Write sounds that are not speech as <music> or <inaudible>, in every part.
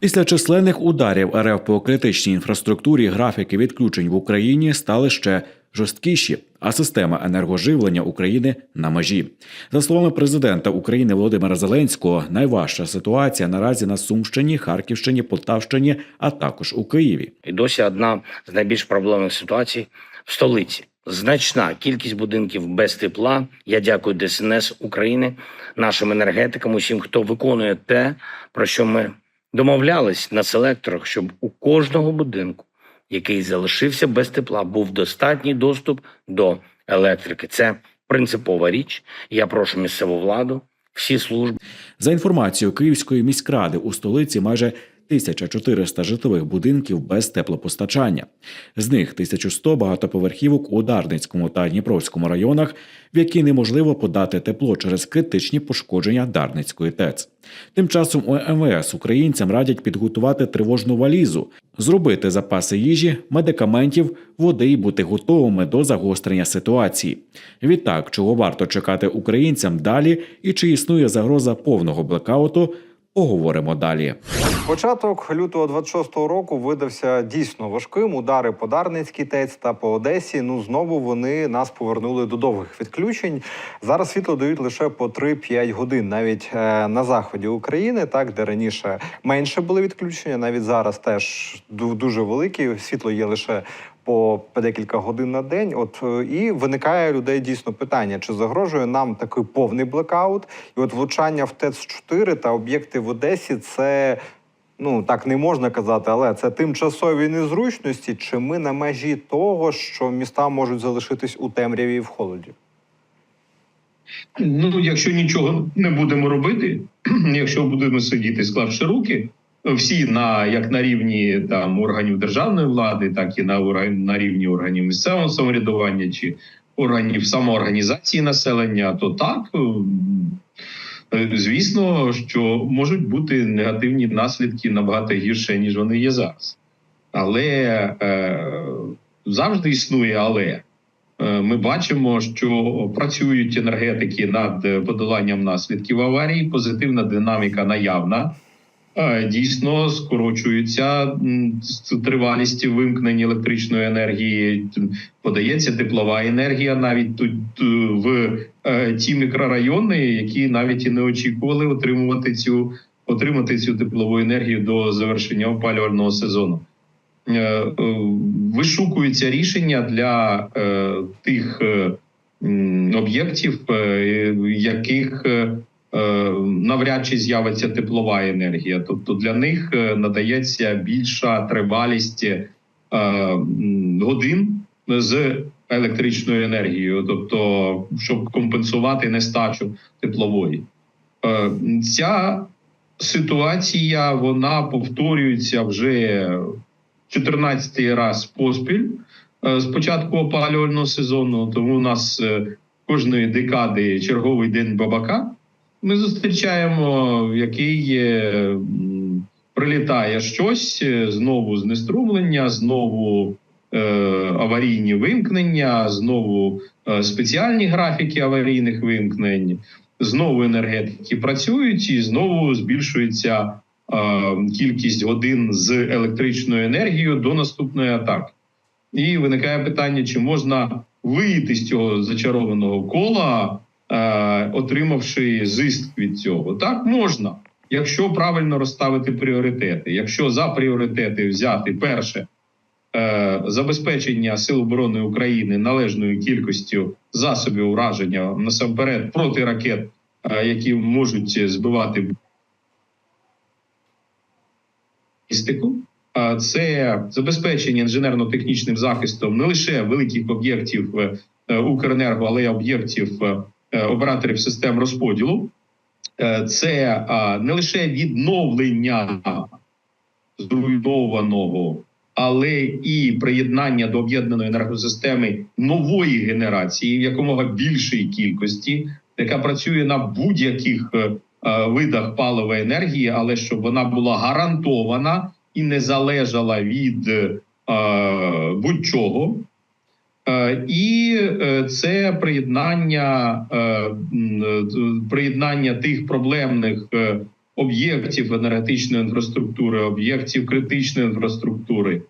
Після численних ударів РФ по критичній інфраструктурі графіки відключень в Україні стали ще жорсткіші, а система енергоживлення України на межі. За словами президента України Володимира Зеленського, найважча ситуація наразі на Сумщині, Харківщині, Полтавщині, а також у Києві. І досі одна з найбільш проблемних ситуацій в столиці. Значна кількість будинків без тепла. Я дякую ДСНС України, нашим енергетикам, усім, хто виконує те, про що ми домовлялись на селекторах, щоб у кожного будинку, який залишився без тепла, був достатній доступ до електрики. Це принципова річ. Я прошу місцеву владу, всі служби. За інформацією Київської міськради, у столиці майже 1400 житлових будинків без теплопостачання. З них 1100 багатоповерхівок у Дарницькому та Дніпровському районах, в які неможливо подати тепло через критичні пошкодження Дарницької ТЕЦ. Тим часом у МВС українцям радять підготувати тривожну валізу, зробити запаси їжі, медикаментів, води і бути готовими до загострення ситуації. Відтак, чого варто чекати українцям далі і чи існує загроза повного блекауту, поговоримо далі. Початок лютого 26-го року видався дійсно важким. Удари по Дарницькій ТЕЦ та по Одесі. Ну знову вони нас повернули до довгих відключень. Зараз світло дають лише по 3-5 годин, навіть е, на заході України, так де раніше менше були відключення. Навіть зараз теж дуже великі. Світло є лише по декілька годин на день. От е, і виникає людей дійсно питання: чи загрожує нам такий повний блекаут? І от влучання в ТЕЦ 4 та об'єкти в Одесі це. Ну так не можна казати, але це тимчасові незручності. Чи ми на межі того, що міста можуть залишитись у темряві і в холоді? Ну, якщо нічого не будемо робити, <clears throat> якщо будемо сидіти, склавши руки, всі на як на рівні там органів державної влади, так і на на рівні органів місцевого самоврядування чи органів самоорганізації населення, то так. е, Звісно, що можуть бути негативні наслідки набагато гірше, ніж вони є зараз. Але е, завжди існує але. Е, Ми бачимо, що працюють енергетики над е, подоланням наслідків аварії. Позитивна динаміка наявна. Е, Дійсно скорочується тривалість вимкнення електричної енергії. Подається теплова енергія навіть тут е, в е, ті мікрорайони, які навіть і не очікували отримувати цю отримати цю теплову енергію до завершення опалювального сезону. Вишукуються рішення для тих об'єктів, яких навряд чи з'явиться теплова енергія. Тобто для них е, надається більша тривалість е, годин з електричною енергією, тобто щоб компенсувати нестачу теплової. Е, Ця ситуація вона повторюється вже 14 раз поспіль е, з початку опалювального сезону. Тому у нас е, кожної декади черговий день бабака. Ми зустрічаємо, який е, прилітає щось е, знову знеструмлення, знову е, аварійні вимкнення, знову е, спеціальні графіки аварійних вимкнень. Знову енергетики працюють і знову збільшується е, кількість годин з електричною енергією до наступної атаки. І виникає питання, чи можна вийти з цього зачарованого кола, отримавши зиск від цього. Так можна, якщо правильно розставити пріоритети. Якщо за пріоритети взяти перше е, забезпечення Сил оборони України належною кількістю засобів ураження насамперед проти ракет, е, які можуть збивати балістику. А Це забезпечення інженерно-технічним захистом не лише великих об'єктів е, е, Укренерго, але й об'єктів е, е, операторів систем розподілу. Е, Це не лише відновлення зруйнованого, але і приєднання до об'єднаної енергосистеми нової генерації в якомога більшої кількості, яка працює на будь-яких е, е, видах паливої енергії, але щоб вона була гарантована і не залежала від е, будь-чого. Е, І е, це приєднання, е, приєднання тих проблемних об'єктів енергетичної інфраструктури, об'єктів критичної інфраструктури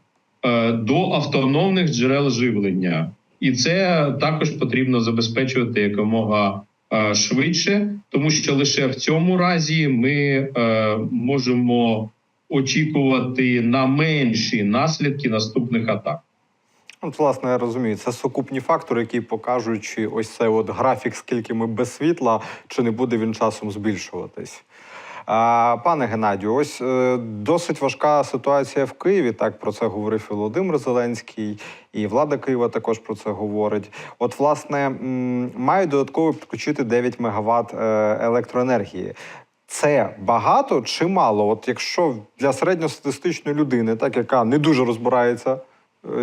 до автономних джерел живлення, і це також потрібно забезпечувати якомога швидше, тому що лише в цьому разі ми можемо очікувати на менші наслідки наступних атак. От, власне, я розумію, це сукупні фактори, які покажуть, чи ось цей от графік, скільки ми без світла, чи не буде він часом збільшуватись. Пане Геннадію, ось е, досить важка ситуація в Києві. Так про це говорив і Володимир Зеленський, і влада Києва також про це говорить. От, власне, мають додатково підключити 9 МВт електроенергії. Це багато чи мало? От якщо для середньостатистичної людини, так яка не дуже розбирається, е,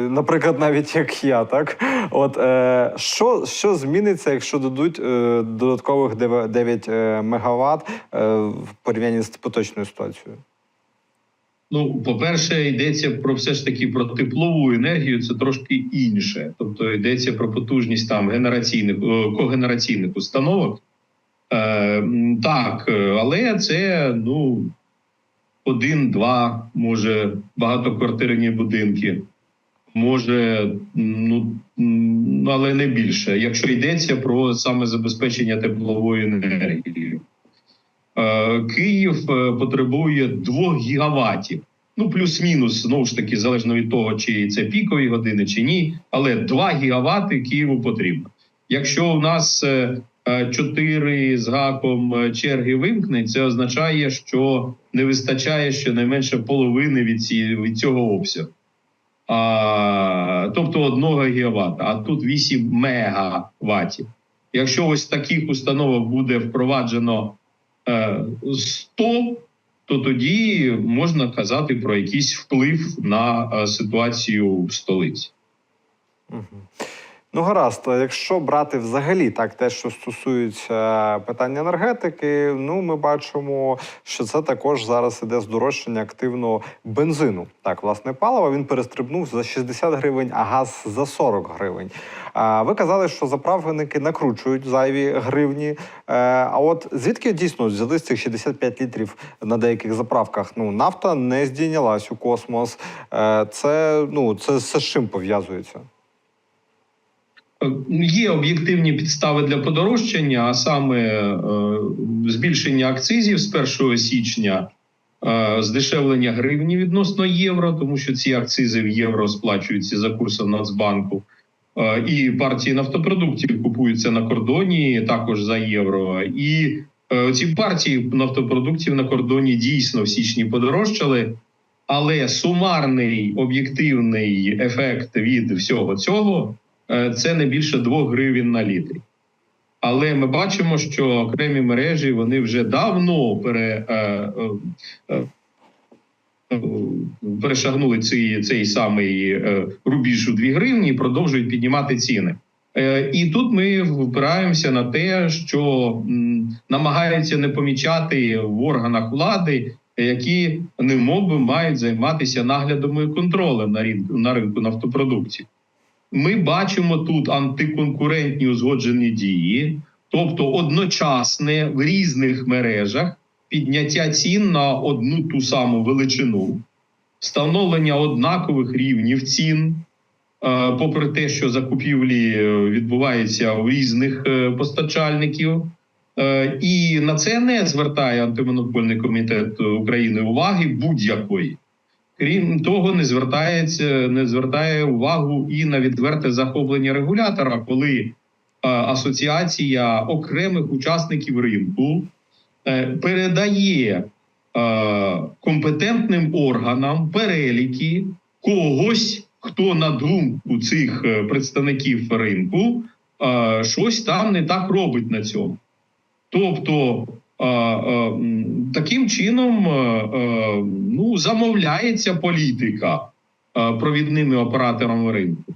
наприклад, навіть як я, так от е, що, що зміниться, якщо дадуть е, додаткових 9 е, мегаватт е, в порівнянні з поточною ситуацією? Ну, по-перше, йдеться про все ж таки про теплову енергію, це трошки інше. Тобто йдеться про потужність там генераційних когенераційних установок. Е, так, е, але це ну один-два, може, багатоквартирні будинки, може, ну але не більше, якщо йдеться про саме забезпечення тепловою енергією. Е, Київ е, потребує 2 гігаватів. Ну, плюс-мінус, знову ж таки, залежно від того, чи це пікові години, чи ні. Але 2 гігавати Києву потрібно. Якщо у нас 4 з гаком е, черги вимкне, це означає, що не вистачає щонайменше половини від цього обсягу. А, тобто 1 гігавата, а тут 8 мегаваттів. Якщо ось таких установок буде впроваджено е, 100, то тоді можна казати про якийсь вплив на е, ситуацію в столиці. Угу. Ну, гаразд, якщо брати взагалі так, те, що стосується питання енергетики, ну ми бачимо, що це також зараз іде здорожчання активно бензину. Так, власне, паливо він перестрибнув за 60 гривень, а газ за 40 гривень. А ви казали, що заправники накручують зайві гривні. Е, А от звідки дійсно взяли з цих 65 літрів на деяких заправках? Ну, нафта не здійнялась у космос. Е, Це ну це з чим пов'язується? Є об'єктивні підстави для подорожчання, а саме е, збільшення акцизів з 1 січня, е, здешевлення гривні відносно євро, тому що ці акцизи в євро сплачуються за курсом Нацбанку. Е, і партії нафтопродуктів купуються на кордоні також за євро. І ці партії нафтопродуктів на кордоні дійсно в січні подорожчали. Але сумарний об'єктивний ефект від всього цього це не більше 2 гривень на літрі. Але ми бачимо, що окремі мережі вони вже давно пере, е, е, е, перешагнули цей, цей самий е, рубіж у 2 гривні і продовжують піднімати ціни. Е, І тут ми впираємося на те, що намагаються не помічати в органах влади, які немовби мають займатися наглядом і контролем на ринку, на ринку нафтопродуктів. Ми бачимо тут антиконкурентні узгоджені дії, тобто одночасне в різних мережах підняття цін на одну ту саму величину, встановлення однакових рівнів цін, е, попри те, що закупівлі е, відбуваються у різних е, постачальників. І на це не звертає антимонопольний комітет України уваги будь-якої. Крім того, не звертається, не звертає увагу і на відверте захоплення регулятора, коли е, асоціація окремих учасників ринку е, передає е, компетентним органам переліки когось, хто на думку цих представників ринку щось там не так робить на цьому. Тобто таким чином е, е, ну, замовляється політика е, провідними операторами ринку.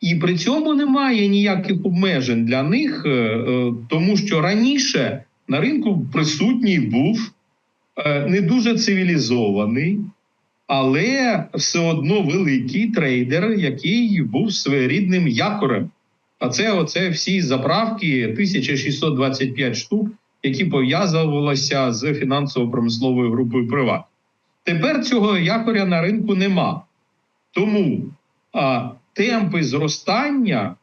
І при цьому немає ніяких обмежень для них, е, е, тому що раніше на ринку присутній був е, не дуже цивілізований, але все одно великий трейдер, який був своєрідним якорем. А це оце всі заправки 1625 штук, які пов'язувалися з фінансово-промисловою групою Приват. Тепер цього якоря на ринку нема. Тому а, темпи зростання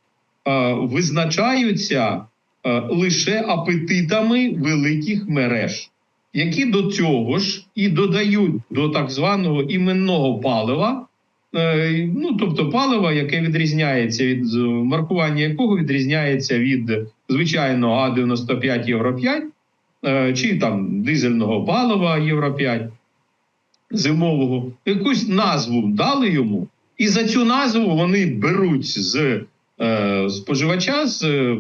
а, визначаються а, лише апетитами великих мереж, які до цього ж і додають до так званого іменного палива. Е, Ну, тобто палива, яке відрізняється від маркування якого відрізняється від звичайного А95 Євро 5 е, чи там дизельного палива Євро 5 зимового, якусь назву дали йому, і за цю назву вони беруть з е, споживача, з, е,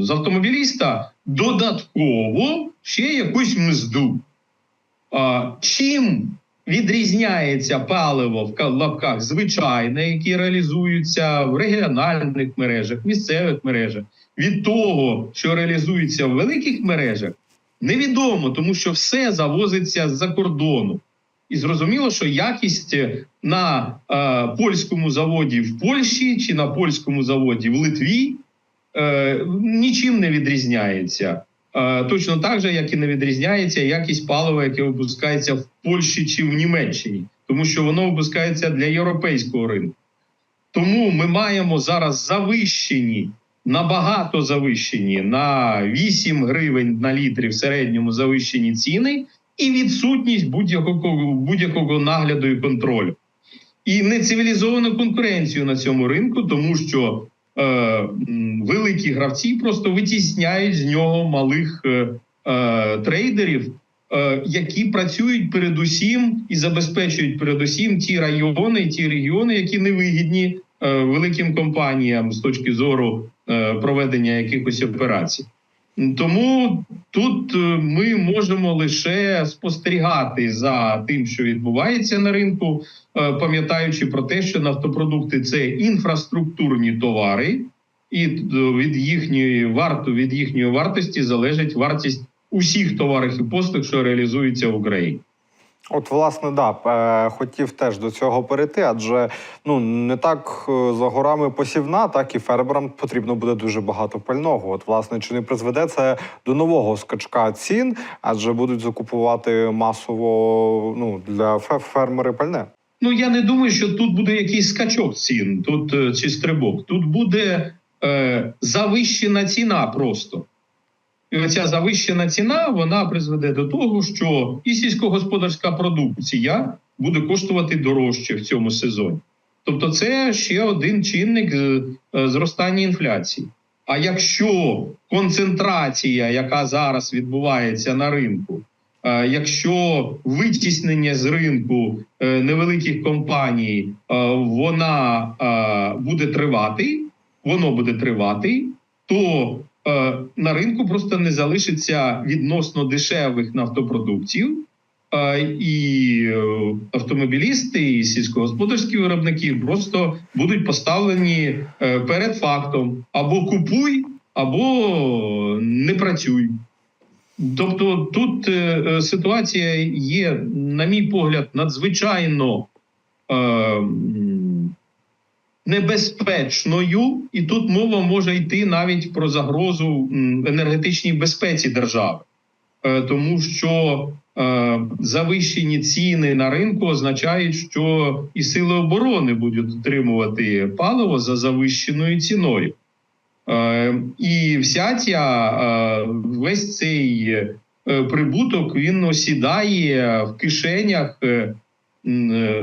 з автомобіліста додатково ще якусь мзду. А, чим відрізняється паливо в ка- лапках звичайне, які реалізуються в регіональних мережах, місцевих мережах, від того, що реалізується в великих мережах, невідомо, тому що все завозиться з-за кордону. І зрозуміло, що якість е, на е, польському заводі в Польщі чи на польському заводі в Литві е, нічим не відрізняється. Е, точно так же, як і не відрізняється якість палива, яке випускається в Польщі чи в Німеччині, тому що воно випускається для європейського ринку. Тому ми маємо зараз завищені, набагато завищені на 8 гривень на літрі в середньому завищені ціни і відсутність будь-якого будь-якого нагляду і контролю. І нецивілізовану конкуренцію на цьому ринку, тому що е, великі гравці просто витісняють з нього малих е, е, трейдерів, е, які працюють передусім і забезпечують передусім ті райони, ті регіони, які невигідні е, великим компаніям з точки зору е, проведення якихось операцій. Тому тут е, ми можемо лише спостерігати за тим, що відбувається на ринку, е, пам'ятаючи про те, що нафтопродукти це інфраструктурні товари, і е, від їхньої варту від їхньої вартості залежить вартість усіх товарів і послуг, що реалізуються в Україні. От, власне, да, е, хотів теж до цього перейти, адже ну не так е, за горами посівна, так і фермерам потрібно буде дуже багато пального. От, власне, чи не призведе це до нового скачка цін, адже будуть закупувати масово ну для фе- фермери пальне. Ну я не думаю, що тут буде якийсь скачок цін, тут е, чи стрибок. Тут буде е, завищена ціна просто. І оця завищена ціна вона призведе до того, що і сільськогосподарська продукція буде коштувати дорожче в цьому сезоні. Тобто, це ще один чинник е, е, зростання інфляції. А якщо концентрація, яка зараз відбувається на ринку, е, якщо витіснення з ринку е, невеликих компаній, е, вона е, буде тривати, воно буде тривати, то е, на ринку просто не залишиться відносно дешевих нафтопродуктів, е, і е, автомобілісти, і сільськогосподарські виробники просто будуть поставлені е, перед фактом: або купуй, або не працюй. Тобто тут е, е, ситуація є, на мій погляд, надзвичайно е, небезпечною, і тут мова може йти навіть про загрозу енергетичній безпеці держави, е, тому що е, завищені ціни на ринку означають, що і сили оборони будуть отримувати паливо за завищеною ціною. Е, і вся ця весь цей прибуток він осідає в кишенях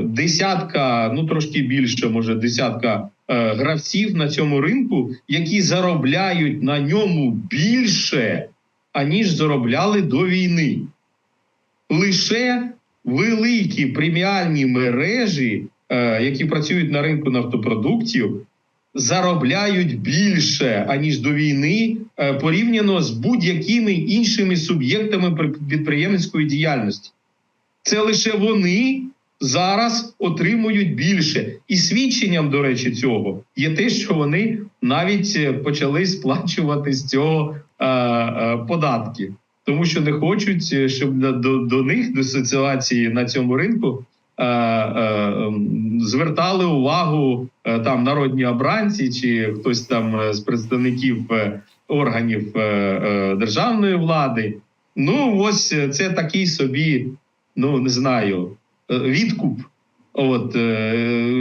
десятка, ну трошки більше, може, десятка е, гравців на цьому ринку, які заробляють на ньому більше, аніж заробляли до війни. Лише великі преміальні мережі, е, які працюють на ринку нафтопродуктів, заробляють більше аніж до війни е, порівняно з будь-якими іншими суб'єктами пр- підприємницької діяльності. Це лише вони зараз отримують більше. І свідченням, до речі, цього є те, що вони навіть е, почали сплачувати з цього е, е, податки, тому що не хочуть, е, щоб до, до, них до ситуації на цьому ринку. е, Звертали увагу там народні обранці чи хтось там з представників органів державної влади, Ну, ось це такий собі, ну не знаю, відкуп, от, е,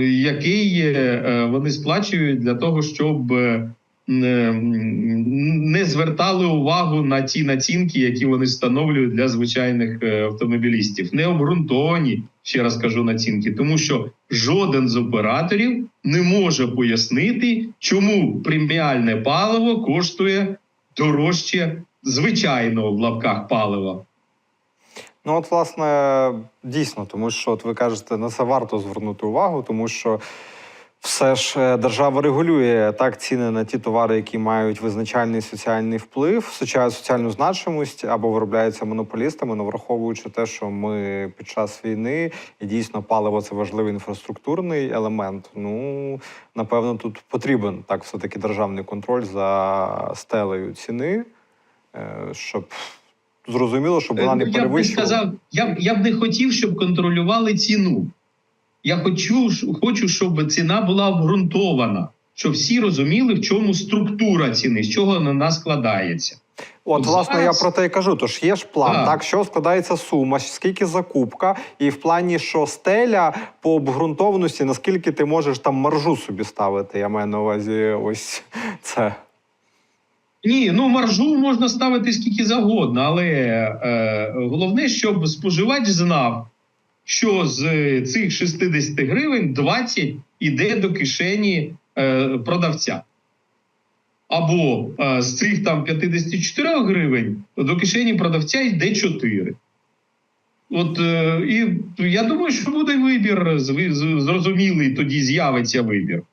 який е, вони сплачують для того, щоб е, не звертали увагу на ті націнки, які вони встановлюють для звичайних е, автомобілістів. Не обґрунтовані, ще раз кажу, націнки, тому що жоден з операторів не може пояснити, чому преміальне паливо коштує дорожче звичайного в лапках палива. Ну, от, власне, дійсно, тому що от ви кажете, на це варто звернути увагу, тому що все ж е, держава регулює так ціни на ті товари, які мають визначальний соціальний вплив, соціальну значимість або виробляються монополістами, ну, враховуючи те, що ми під час війни і дійсно паливо це важливий інфраструктурний елемент. Ну напевно, тут потрібен так все таки державний контроль за стелею ціни, е, щоб зрозуміло, щоб вона не Е, я б не сказав, я, б- я б не хотів, щоб контролювали ціну. Я хочу, хочу, щоб ціна була обґрунтована, щоб всі розуміли, в чому структура ціни, з чого вона складається. От, От власне, зараз- я про те й кажу. Тож є ж план, Так. так, що складається сума, скільки закупка, і в плані, що стеля по обґрунтованості, наскільки ти можеш там маржу собі ставити. Я маю на увазі ось це. Ні, ну маржу можна ставити скільки завгодно, але е, головне, щоб споживач знав, що з цих 60 гривень 20 іде до кишені е, продавця. Або е, з цих там 54 гривень до кишені продавця йде 4. От е, і я думаю, що буде вибір зрозумілий, тоді з'явиться вибір.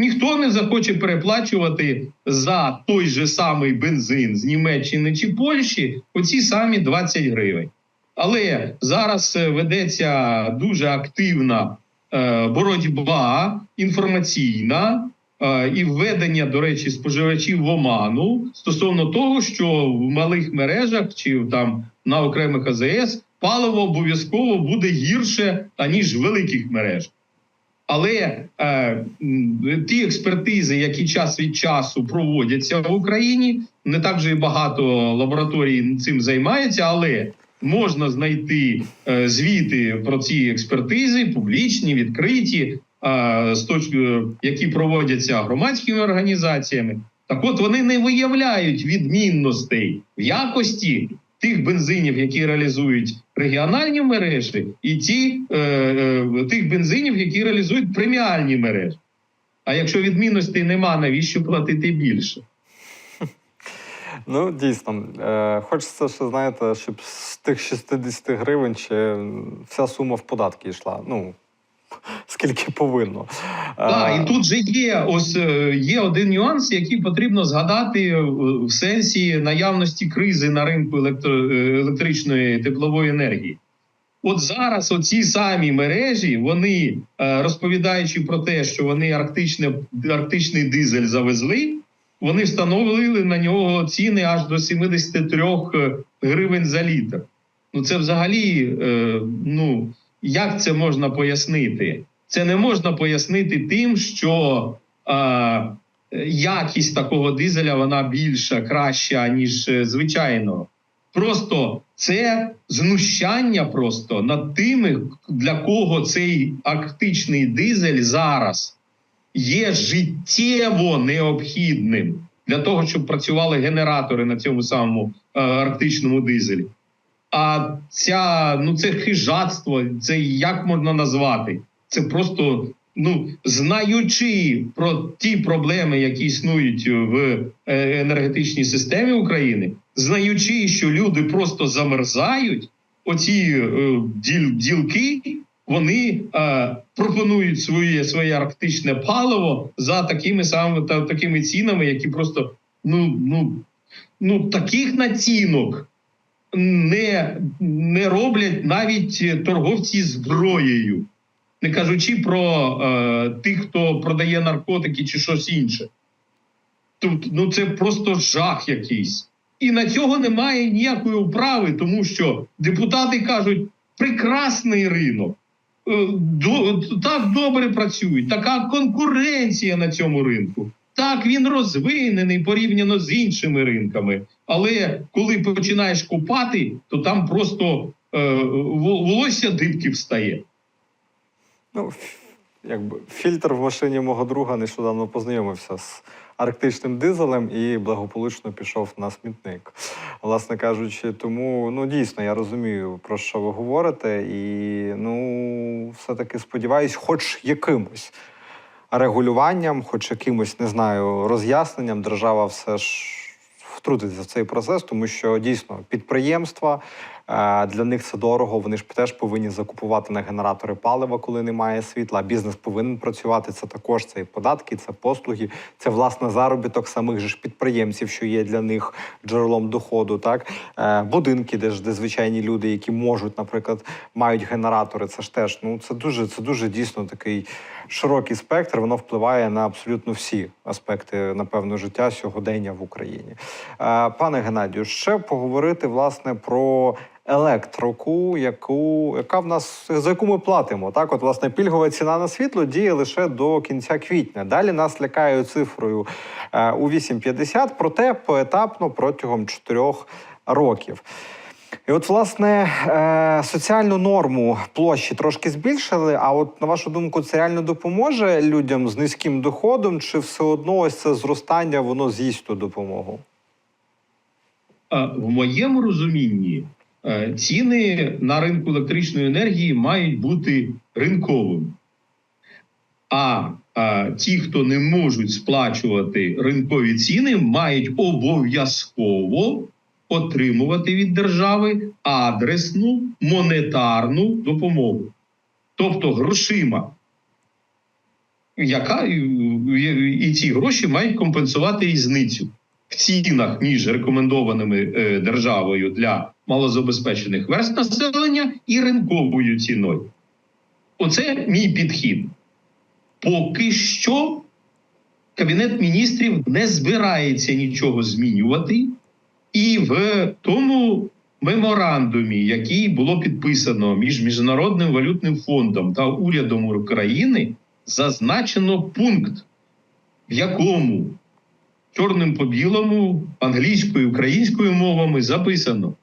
Ніхто не захоче переплачувати за той же самий бензин з Німеччини чи Польщі оці самі 20 гривень. Але зараз е, ведеться дуже активна е, боротьба інформаційна е, і введення, до речі, споживачів в оману стосовно того, що в малих мережах чи там на окремих АЗС паливо обов'язково буде гірше аніж в великих мережах. Але е, ті експертизи, які час від часу проводяться в Україні, не так же і багато лабораторій цим займаються, але можна знайти е, звіти про ці експертизи, публічні, відкриті, е, з точки, які проводяться громадськими організаціями. Так от вони не виявляють відмінностей в якості тих бензинів, які реалізують регіональні мережі, і ті е, е, тих бензинів, які реалізують преміальні мережі. А якщо відмінностей нема, навіщо платити більше? Ну, дійсно, е, хочеться ще, знаєте, щоб з тих 60 гривень ще вся сума в податки йшла. Ну, скільки повинно. Так, Е, і тут же є ось е, є один нюанс, який потрібно згадати е, в сенсі наявності кризи на ринку електро, електричної теплової енергії. От зараз оці самі мережі, вони розповідаючи про те, що вони арктичне, арктичний дизель завезли, вони встановили на нього ціни аж до 73 гривень за літр. Ну це взагалі, ну як це можна пояснити? Це не можна пояснити тим, що е, якість такого дизеля вона більша, краща, ніж е, звичайного. Просто це знущання просто над тими, для кого цей арктичний дизель зараз є життєво необхідним для того, щоб працювали генератори на цьому самому е, арктичному дизелі. А ця ну це хижатство, це як можна назвати? Це просто ну знаючи про ті проблеми, які існують в е, енергетичній системі України, знаючи, що люди просто замерзають, оці е, діл, ділки. Вони е, пропонують своє своє арктичне паливо за такими самими та такими цінами, які просто ну ну ну таких націнок не, не роблять навіть торговці зброєю, не кажучи про е, тих, хто продає наркотики чи щось інше. Тут ну це просто жах якийсь. І на цього немає ніякої управи, тому що депутати кажуть: прекрасний ринок. е, Так добре працюють, така конкуренція на цьому ринку. Так він розвинений порівняно з іншими ринками. Але коли починаєш копати, то там просто е, волосся дибки встає. Ну, якби фільтр в машині мого друга нещодавно познайомився з арктичним дизелем і благополучно пішов на смітник. Власне кажучи, тому ну дійсно я розумію, про що ви говорите, і ну, все-таки сподіваюсь, хоч якимось регулюванням, хоч якимось, не знаю, роз'ясненням, держава все ж втрутиться в цей процес, тому що дійсно підприємства для них це дорого. Вони ж теж повинні закупувати на генератори палива, коли немає світла. Бізнес повинен працювати. Це також це і податки, це послуги, це власне заробіток самих же ж підприємців, що є для них джерелом доходу. Так Е, будинки, де ж де звичайні люди, які можуть, наприклад, мають генератори. Це ж теж ну це дуже це дуже дійсно такий широкий спектр. Воно впливає на абсолютно всі аспекти, напевно, життя сьогодення в Україні. Е, Пане Геннадію, ще поговорити власне про. Електроку, яку яка в нас за яку ми платимо, так от власне пільгова ціна на світло діє лише до кінця квітня. Далі нас лякають цифрою е, у 8,50, проте поетапно протягом 4 років. І от, власне, е, соціальну норму площі трошки збільшили. А от на вашу думку, це реально допоможе людям з низьким доходом, чи все одно ось це зростання воно з'їсть ту допомогу? В моєму розумінні ціни на ринку електричної енергії мають бути ринковими. А е, ті, хто не можуть сплачувати ринкові ціни, мають обов'язково отримувати від держави адресну монетарну допомогу, тобто грошима. Яка і, і ці гроші мають компенсувати різницю в цінах між рекомендованими е, державою для малозабезпечених верст населення і ринковою ціною. Оце мій підхід. Поки що Кабінет міністрів не збирається нічого змінювати, і в тому меморандумі, який було підписано між Міжнародним валютним фондом та урядом України, зазначено пункт, в якому чорним по білому, англійською, українською мовами записано,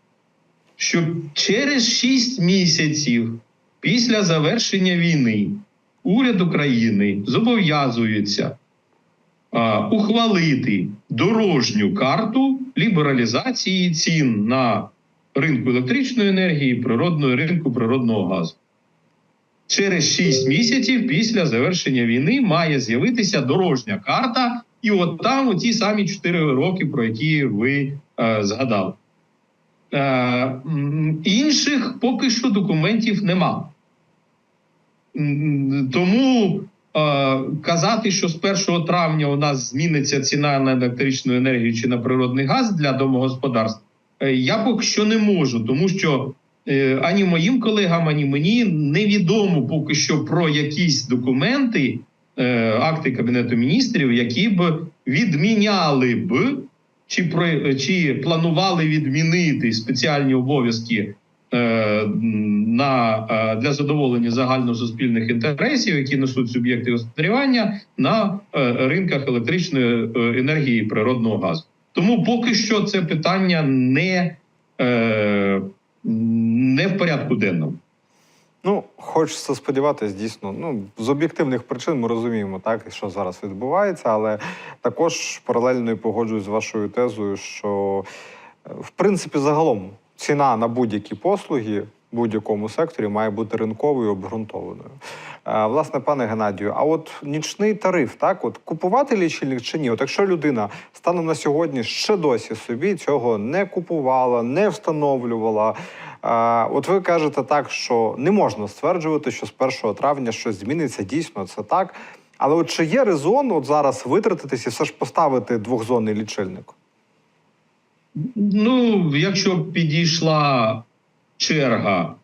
що через 6 місяців після завершення війни уряд України зобов'язується ухвалити дорожню карту лібералізації цін на ринку електричної енергії, природного ринку природного газу. Через 6 місяців після завершення війни має з'явитися дорожня карта, і от там у ті самі 4 роки, про які ви е, згадали. Е, інших поки що документів нема. Тому е, казати, що з 1 травня у нас зміниться ціна на електричну енергію чи на природний газ для домогосподарств, е, я поки що не можу, тому що ані моїм колегам, ані мені невідомо поки що про якісь документи, акти Кабінету міністрів, які б відміняли б чи про чи планували відмінити спеціальні обов'язки е, на е, для задоволення загальносуспільних інтересів, які несуть суб'єкти господарювання на е, ринках електричної е, енергії і природного газу. Тому поки що це питання не, е, не в порядку денному. Ну, хочеться сподіватися, дійсно. Ну, з об'єктивних причин ми розуміємо, так, що зараз відбувається, але також паралельно і погоджуюсь з вашою тезою, що е, в принципі загалом ціна на будь-які послуги в будь-якому секторі має бути ринковою і обґрунтованою. Е, Власне, пане Геннадію, а от нічний тариф, так, от купувати лічильник чи ні? От якщо людина станом на сьогодні ще досі собі цього не купувала, не встановлювала. От ви кажете так, що не можна стверджувати, що з 1 травня щось зміниться. Дійсно, це так. Але от чи є резон от зараз витратитись і все ж поставити двохзонний лічильник? Ну, якщо підійшла черга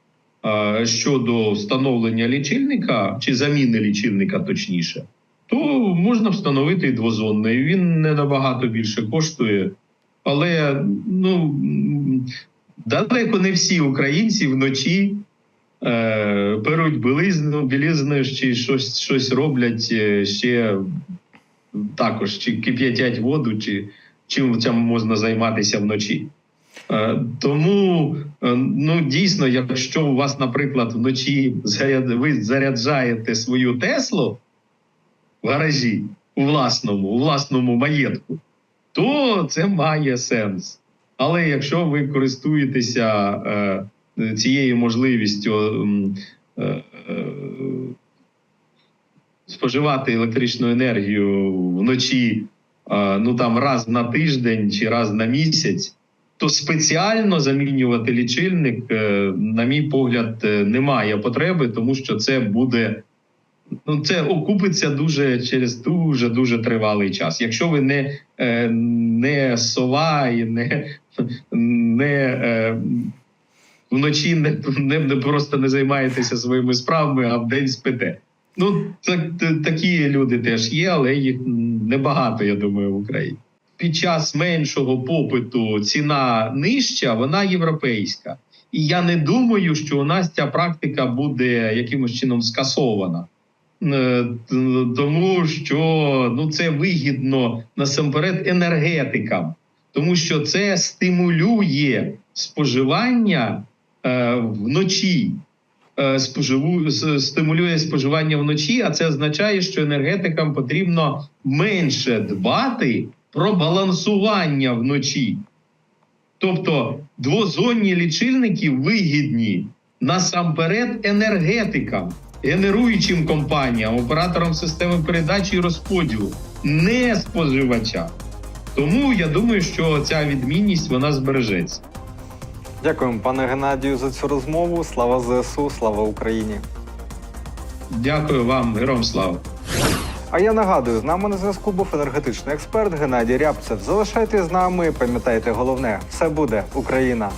щодо встановлення лічильника чи заміни лічильника, точніше, то можна встановити і двозонний. Він не набагато більше коштує, але ну далеко не всі українці вночі е, беруть білизну, білизну чи щось, щось роблять е, ще також, чи кип'ятять воду, чи, чим цим можна займатися вночі. Е, Тому е, ну дійсно, якщо у вас, наприклад, вночі заряд, ви заряджаєте свою Теслу в гаражі у власному, у власному маєтку, то це має сенс. Але якщо ви користуєтеся е, цією можливістю е, е, споживати електричну енергію вночі, е, ну там раз на тиждень чи раз на місяць, то спеціально замінювати лічильник, е, на мій погляд, е, немає потреби, тому що це буде. Ну, це окупиться дуже через дуже дуже тривалий час. Якщо ви не, е, не сова і не, не е, вночі не, не, просто не займаєтеся своїми справами, а вдень спите. Ну, так, такі люди теж є, але їх небагато, я думаю, в Україні. Під час меншого попиту ціна нижча, вона європейська. І я не думаю, що у нас ця практика буде якимось чином скасована. Е, Тому що ну, це вигідно насамперед енергетикам, тому що це стимулює споживання е, вночі. Е, споживу стимулює споживання вночі, а це означає, що енергетикам потрібно менше дбати про балансування вночі. Тобто двозонні лічильники вигідні насамперед енергетикам, генеруючим компаніям, операторам системи передачі і розподілу, не споживачам. Тому я думаю, що ця відмінність вона збережеться. Дякуємо, пане Геннадію, за цю розмову. Слава ЗСУ, слава Україні. Дякую вам, героям слава. А я нагадую, з нами на зв'язку був енергетичний експерт Геннадій Рябцев. Залишайтесь з нами, пам'ятайте головне, все буде Україна.